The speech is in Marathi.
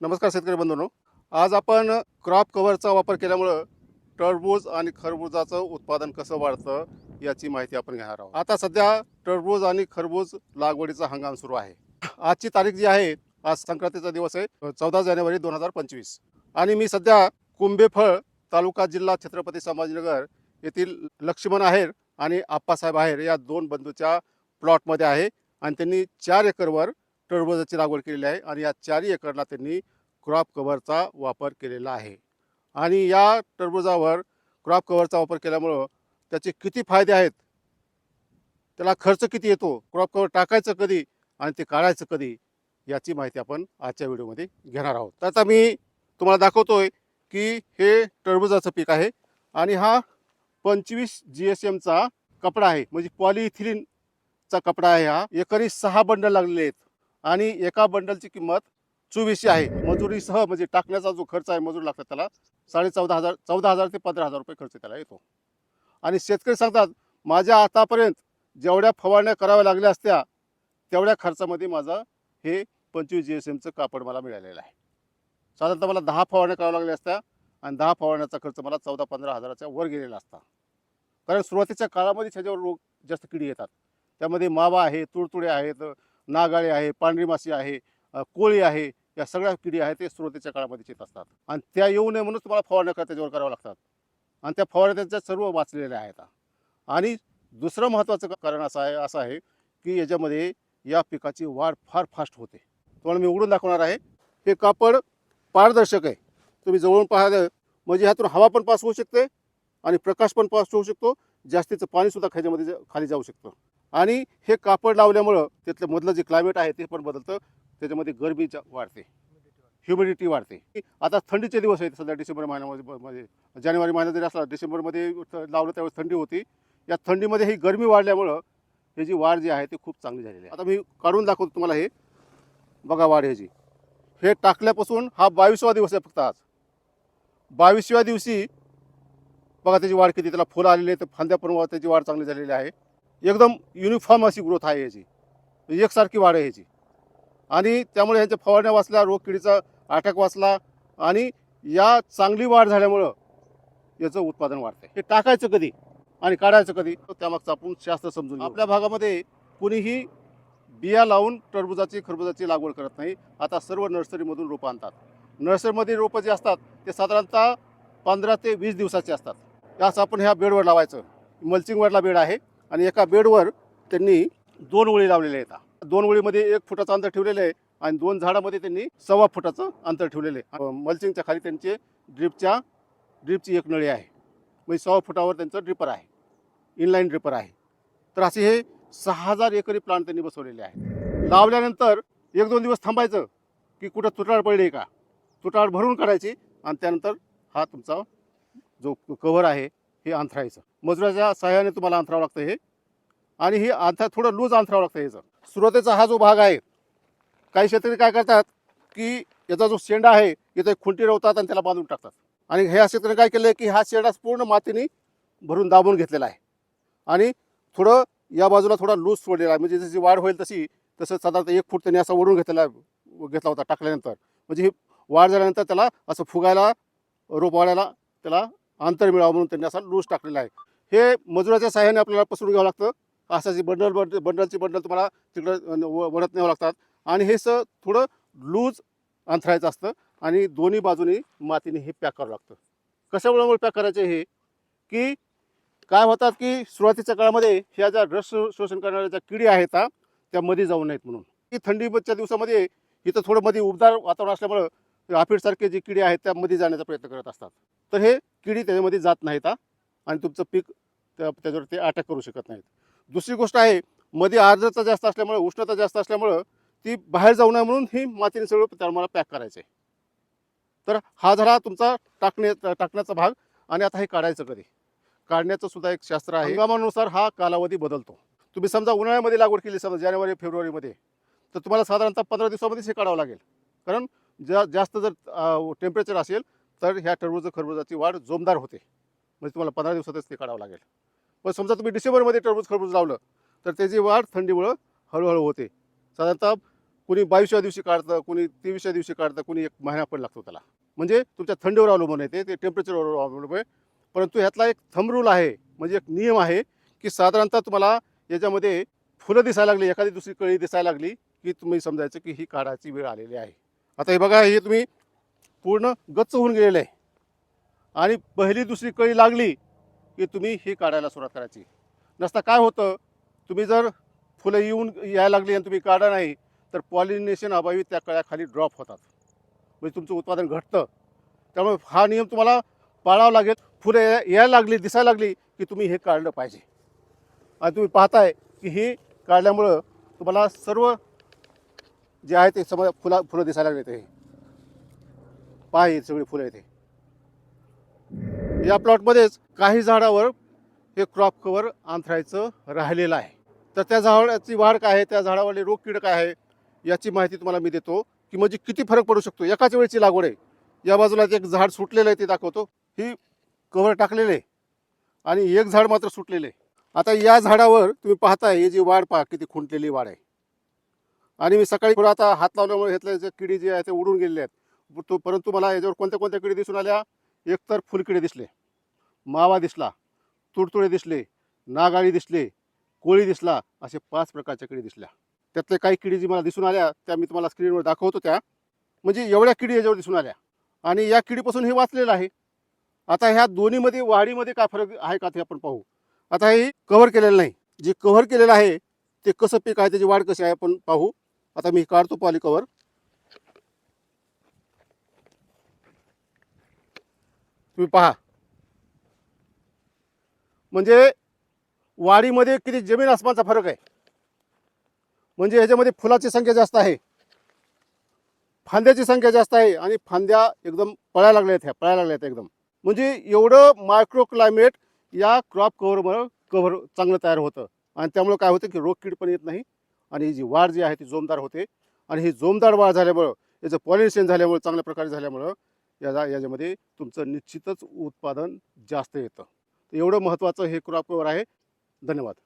नमस्कार शेतकरी बंधूंनो. आज आपण क्रॉप कव्हरचा वापर केल्यामुळं टरबूज आणि खरबूजाचं उत्पादन कसं वाढतं याची माहिती आपण घेणार आहोत. आता सध्या टरबूज आणि खरबूज लागवडीचा हंगाम सुरू आहे. आजची तारीख जी आहे आज संक्रांतीचा दिवस आहे चौदा जानेवारी दोन हजार पंचवीस. आणि मी सध्या कुंभेफळ तालुका जिल्हा छत्रपती संभाजीनगर येथील लक्ष्मण आहेर आणि आप्पासाहेब आहेर या दोन बंधूच्या प्लॉटमध्ये आहे. आणि त्यांनी चार एकरवर टरबूजाची लागवड केलेली आहे आणि या चारही एकरला त्यांनी क्रॉप कव्हरचा वापर केलेला आहे. आणि या टरबुजावर क्रॉप कव्हरचा वापर केल्यामुळं त्याचे किती फायदे आहेत? त्याला खर्च किती येतो? क्रॉप कव्हर टाकायचं कधी आणि ते काढायचं कधी? याची माहिती आपण आजच्या व्हिडिओमध्ये घेणार आहोत. तर आता मी तुम्हाला दाखवतोय की हे टरबुजाचं पीक आहे आणि हा पंचवीस जी एस एमचा कपडा आहे. म्हणजे पॉलिइथिलीनचा कपडा आहे हा. एकरी सहा बंडल लागलेले आहेत. आणि एका बंडलची किंमत चोवीसशे आहे. मजुरीसह म्हणजे टाकण्याचा जो खर्च आहे मजूर लागतात त्याला साडे चौदा हजार चौदा हजार ते पंधरा हजार रुपये खर्च त्याला येतो. आणि शेतकरी सांगतात माझ्या आतापर्यंत जेवढ्या फवारण्या कराव्या लागल्या असत्या तेवढ्या खर्चामध्ये माझं हे पंचवीस जी एस एमचं कापड मला मिळालेलं आहे. साधारणतः मला दहा फवारण्या कराव्या लागल्या असत्या आणि दहा फवारण्याचा खर्च मला चौदा पंधरा हजाराच्या वर गेलेला असता. कारण सुरुवातीच्या काळामध्ये त्याच्यावर रोग जास्त किडी येतात. त्यामध्ये मावा आहे तुडतुडे आहेत नागाळे आहे पांढरी माशी आहे कोळी आहे या सगळ्या किडी आहेत ते सुरुवातीच्या काळामध्ये येत असतात. आणि त्या येऊ नये म्हणून तुम्हाला फवारण्या त्याच्यावर कराव्या लागतात. आणि त्या फवारण्या त्यांच्या सर्व वाचलेल्या आहेत. आणि दुसरं महत्त्वाचं कारण असं आहे असं आहे की याच्यामध्ये या पिकाची वाढ फार फास्ट होते. तुम्हाला मी उघडून दाखवणार आहे. हे कापड पारदर्शक आहे. तुम्ही जवळून पाहिलं म्हणजे ह्यातून हवा पण पास होऊ शकते आणि प्रकाश पण पास होऊ शकतो. जास्तीचं पाणीसुद्धा ह्याच्यामध्ये जा- खाली जाऊ शकतं. आणि हे कापड लावल्यामुळं त्यातलं मधलं जे क्लायमेट आहे ते पण बदलतं. त्याच्यामध्ये गरमी वाढते. ह्युमिडिटी वाढते. आता थंडीचे दिवस आहेत. सध्या डिसेंबर महिन्यामध्ये म्हणजे जानेवारी महिन्यात जरी असला डिसेंबरमध्ये लावलं त्यावेळेस थंडी होती. या थंडीमध्ये ही गरमी वाढल्यामुळं हे जी वाढ जी आहे ती खूप चांगली झालेली आहे. आता मी काढून दाखवतो तुम्हाला हे. बघा वाढ ह्याची हे टाकल्यापासून हा बावीसवा दिवस आहे फक्त आज. बावीसव्या दिवशी बघा त्याची वाढ किती त्याला फुलं आलेली आहे फांद्या पण त्याची वाढ चांगली झालेली आहे. एकदम युनिफॉर्म अशी ग्रोथ आहे याची म्हणजे एकसारखी वाढ आहे याची आणि त्यामुळे ह्याच्या फवारण्या वाचल्या रोग किडीचा अटॅक वाचला आणि या चांगली वाढ झाल्यामुळं याचं उत्पादन वाढतंय. हे टाकायचं कधी आणि काढायचं कधी त्यामागचं आपण शास्त्र समजून आपल्या भागामध्ये कुणीही बिया लावून टरबुजाची खरबुजाची लागवड करत नाही. आता सर्व नर्सरीमधून रोपं आणतात. नर्सरीमध्ये रोपं जे असतात ते साधारणतः पंधरा ते वीस दिवसाचे असतात. त्यास आपण ह्या बेडवर लावायचं. मल्चिंगवरला बेड आहे. आणि एका बेडवर त्यांनी दोन ओळी लावलेल्या आहेत. दोन ओळीमध्ये एक फुटाचं अंतर ठेवलेलं आहे आणि दोन झाडामध्ये त्यांनी सव्वा फुटाचं अंतर ठेवलेलं आहे. मल्चिंगच्या खाली त्यांचे ड्रिपच्या ड्रिपची एक नळी आहे. म्हणजे सव्वा फुटावर त्यांचं ड्रिपर आहे. इनलाईन ड्रिपर आहे. तर असे हे सहा हजार एकरी प्लांट त्यांनी बसवलेले आहे लावल्यानंतर एक दोन दिवस थांबायचं की कुठं तुटाळ पडली का? तुटाळ भरून काढायची आणि त्यानंतर हा तुमचा जो कव्हर आहे हे अंथरायचं. मजुराच्या सहाय्याने तुम्हाला अंथरावं लागतं हे. आणि हे अंथरा थोडं लूज अंथरावं लागतं याचं सुरुवातीचा हा जो भाग आहे काही शेतकरी काय करतात की याचा जो शेंडा आहे इथे खुंटी रवतात आणि त्याला बांधून टाकतात. आणि ह्या शेतकऱ्याने काय केलं की हा शेंडा पूर्ण मातीने भरून दाबून घेतलेला आहे. आणि थोडं या बाजूला थोडा लूज सोडलेला आहे. म्हणजे जशी वाढ होईल तशी तसं साधारणतः एक फूट त्यांनी असा ओढून घेतलेला घेतला होता टाकल्यानंतर. म्हणजे ही वाढ झाल्यानंतर त्याला असं फुगायला रोप वाढायला त्याला अंतर मिळावं म्हणून त्यांनी असा लूज टाकलेला आहे. हे मजुराच्या सहाय्याने आपल्याला पसरून घ्यावं लागतं. असाची बंडल बंडल बंडलची बंडल तुम्हाला तिकडं व- वडत न्यावं लागतात. आणि हे स थोडं लूज अंथरायचं असतं आणि दोन्ही बाजूनी मातीने हे पॅक करावं लागतं. कशामुळे पॅक करायचे हे? की काय होतात की सुरुवातीच्या काळामध्ये ह्या ज्या रस शोषण करणाऱ्या ज्या किडी आहेत त्या मध्ये जाऊ नयेत म्हणून. की थंडीच्या दिवसामध्ये इथं थोडं मध्ये उबदार वातावरण असल्यामुळं राफीडसारखे जे किडे आहेत त्यामध्ये जाण्याचा प्रयत्न करत असतात. तर हे किडी त्याच्यामध्ये जात नाहीत आणि तुमचं पीक त्या त्याच्यावर ते अटॅक करू शकत नाहीत. दुसरी गोष्ट आहे मध्ये आर्द्रता जास्त असल्यामुळे उष्णता जास्त असल्यामुळं ती बाहेर जाऊ नये म्हणून ही मातीने सगळं त्याला मला पॅक करायचं. आहे तर हा झाला तुमचा टाकणे टाकण्याचा भाग आणि आता हे काढायचं कधी? काढण्याचं सुद्धा एक शास्त्र आहे. हंगामानुसार हा कालावधी बदलतो. तुम्ही समजा उन्हाळ्यामध्ये लागवड केली समजा जानेवारी फेब्रुवारीमध्ये तर तुम्हाला साधारणतः पंधरा दिवसामध्येच हे काढावं लागेल. कारण जा जास्त जर टेम्परेचर असेल तर ह्या टरबूज खरबुजाची वाढ जोमदार होते. म्हणजे तुम्हाला पंधरा दिवसातच ते काढावं लागेल. पण समजा तुम्ही डिसेंबरमध्ये टरबूज खरबूज लावलं तर त्याची वाढ थंडीमुळं हळूहळू होते. साधारणतः कुणी बावीसव्या दिवशी काढतं कुणी तेवीसव्या दिवशी काढतं कुणी एक महिना पण लागतो त्याला. म्हणजे तुमच्या थंडीवर अवलंबून आहे ते ते टेम्परेचरवर अवलंबून आहे. परंतु ह्यातला एक थंब रूल आहे म्हणजे एक नियम आहे की साधारणतः तुम्हाला याच्यामध्ये फुलं दिसायला लागली एखादी दुसरी कळी दिसायला लागली की तुम्ही समजायचं की ही काढायची वेळ आलेली आहे. आता हे बघा हे तुम्ही पूर्ण गच्च होऊन गेलेलं आहे. आणि पहिली दुसरी कळी लागली की तुम्ही ही काढायला सुरुवात करायची. नसता काय होतं तुम्ही जर फुलं येऊन यायला लागली आणि तुम्ही काढा नाही तर पॉलिनेशन अभावी त्या कळ्याखाली ड्रॉप होतात. म्हणजे तुमचं उत्पादन घटतं. त्यामुळे हा नियम तुम्हाला पाळावा लागेल. फुलं या- यायला लागली दिसायला लागली की तुम्ही हे काढलं पाहिजे. आणि तुम्ही पाहताय की हे काढल्यामुळं तुम्हाला सर्व जे आहे ते समज फुला फुलं दिसायला मिळते. ते पहा सगळी फुलं येते. या प्लॉटमध्येच काही झाडावर हे क्रॉप कवर अंथरायचं राहिलेलं आहे. तर त्या झाडाची वाढ काय आहे? त्या झाडावरले रोग कीड काय आहे? याची माहिती तुम्हाला मी देतो. की म्हणजे किती फरक पडू शकतो? एकाच वेळची लागवड आहे. या बाजूला एक झाड सुटलेलं आहे ते दाखवतो. ही कवर टाकलेले आहे. आणि एक झाड मात्र सुटलेले आहे. आता या झाडावर तुम्ही पाहताय हे जी वाढ पहा किती खुंटलेली वाढ आहे. आणि मी सकाळी थोडं आता हात लावल्यामुळे घेतले जे किडी जे आहे ते उडून गेलेले आहेत. तो परंतु मला याच्यावर कोणत्या कोणत्या किडी दिसून आल्या? एकतर फुलकिडे दिसले. मावा दिसला तुडतुडे दिसले नागाळी दिसले कोळी दिसला असे पाच प्रकारच्या किडी दिसल्या. त्यातल्या काही किडी जी मला दिसून आल्या त्या मी तुम्हाला स्क्रीनवर दाखवतो त्या. म्हणजे एवढ्या किडी याच्यावर दिसून आल्या. आणि या किडीपासून हे वाचलेलं आहे. आता ह्या दोन्हीमध्ये वाढीमध्ये काय फरक आहे का ते आपण पाहू. आता हे कव्हर केलेलं नाही. जे कव्हर केलेलं आहे ते कसं पीक आहे त्याची वाढ कशी आहे आपण पाहू. आता मी काढतो पॉलिकवर कव्हर तुम्ही पहा. म्हणजे वाढीमध्ये किती जमीन आसमानचा फरक आहे. म्हणजे ह्याच्यामध्ये फुलाची संख्या जास्त आहे. फांद्याची संख्या जास्त आहे आणि फांद्या एकदम पळायला लागल्या आहेत ह्या पळायला लागल्या आहेत एकदम. म्हणजे एवढं मायक्रो क्लायमेट या क्रॉप कव्हरमुळं कव्हर चांगलं तयार होतं. आणि त्यामुळे काय होतं की रोग कीड पण येत नाही. आणि ही जी वाढ जी आहे ती जोमदार होते. आणि ही जोमदार वाढ झाल्यामुळं याचं पॉलिनेशन झाल्यामुळं चांगल्या प्रकारे झाल्यामुळं याचा याच्यामध्ये तुमचं निश्चितच उत्पादन जास्त येतं. एवढं महत्त्वाचं हे क्रॉप आहे. धन्यवाद.